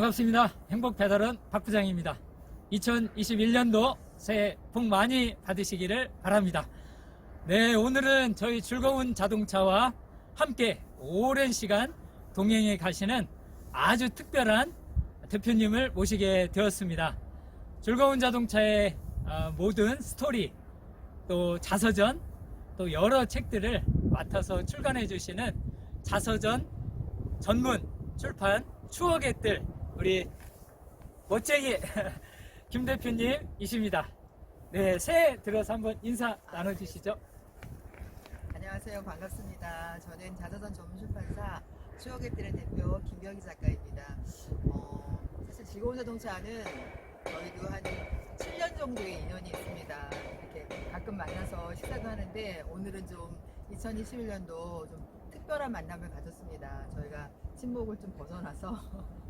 반갑습니다. 행복 배달원 박 부장입니다. 2021년도 새해 복 많이 받으시기를 바랍니다. 네, 오늘은 저희 즐거운 자동차와 함께 오랜 시간 동행해 가시는 아주 특별한 대표님을 모시게 되었습니다. 즐거운 자동차의 아, 모든 스토리, 또 자서전, 또 여러 책들을 맡아서 출간해 주시는 자서전 전문 출판 추억의 뜰 우리 멋쟁이 김 대표님이십니다. 네, 새해 들어서 한번 인사 나눠주시죠. 안녕하세요. 반갑습니다. 저는 자서전 전문 출판사 추억의 뜰의 대표 김경희 작가입니다. 어, 사실 즐거운 자동차는 저희도 한 7년 정도의 인연이 있습니다. 이렇게 가끔 만나서 식사도 하는데 오늘은 좀 2021년도 좀 특별한 만남을 가졌습니다. 저희가 친목을 좀 벗어나서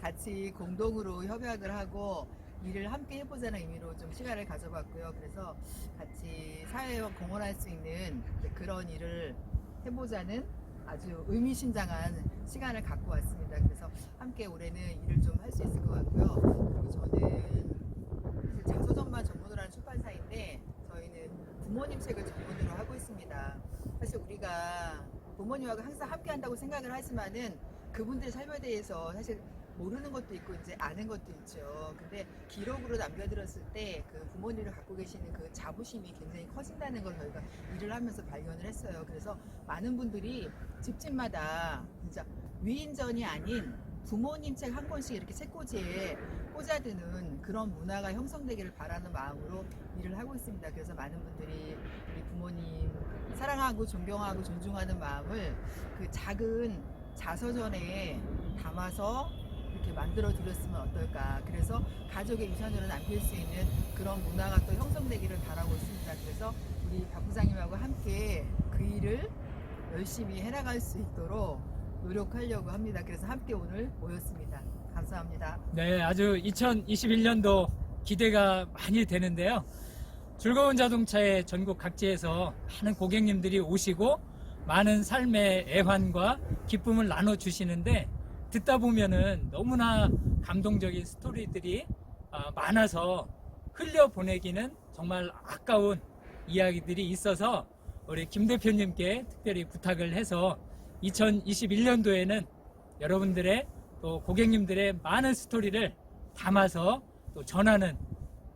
같이 공동으로 협약을 하고 일을 함께 해보자는 의미로 좀 시간을 가져봤고요. 그래서 같이 사회와 공헌할 수 있는 그런 일을 해보자는 아주 의미심장한 시간을 갖고 왔습니다. 그래서 함께 올해는 일을 좀 할 수 있을 것 같고요. 그리고 저는 사실 자서전만 전문으로 하는 출판사인데 저희는 부모님 책을 전문으로 하고 있습니다. 사실 우리가 부모님하고 항상 함께 한다고 생각을 하지만은 그분들의 삶에 대해서 사실 모르는 것도 있고 이제 아는 것도 있죠. 근데 기록으로 남겨들었을 때 그 부모님을 갖고 계시는 그 자부심이 굉장히 커진다는 걸 저희가 일을 하면서 발견을 했어요. 그래서 많은 분들이 집집마다 진짜 위인전이 아닌 부모님 책 한 권씩 이렇게 책꽂이에 꽂아두는 그런 문화가 형성되기를 바라는 마음으로 일을 하고 있습니다. 그래서 많은 분들이 우리 부모님 사랑하고 존경하고 존중하는 마음을 그 작은 자서전에 담아서 이렇게 만들어 드렸으면 어떨까. 그래서 가족의 유산으로 남길 수 있는 그런 문화가 또 형성되기를 바라고 있습니다. 그래서 우리 박 부장님하고 함께 그 일을 열심히 해나갈 수 있도록 노력하려고 합니다. 그래서 함께 오늘 모였습니다. 감사합니다. 네, 아주 2021년도 기대가 많이 되는데요. 즐거운 자동차의 전국 각지에서 많은 고객님들이 오시고 많은 삶의 애환과 기쁨을 나눠주시는데 듣다 보면은 너무나 감동적인 스토리들이 아, 많아서 흘려보내기는 정말 아까운 이야기들이 있어서 우리 김 대표님께 특별히 부탁을 해서 2021년도에는 여러분들의 또 고객님들의 많은 스토리를 담아서 또 전하는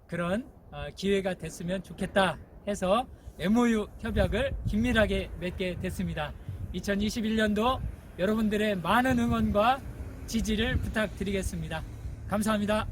그런 어, 기회가 됐으면 좋겠다 해서 MOU 협약을 긴밀하게 맺게 됐습니다. 2021년도 여러분들의 많은 응원과 지지를 부탁드리겠습니다. 감사합니다.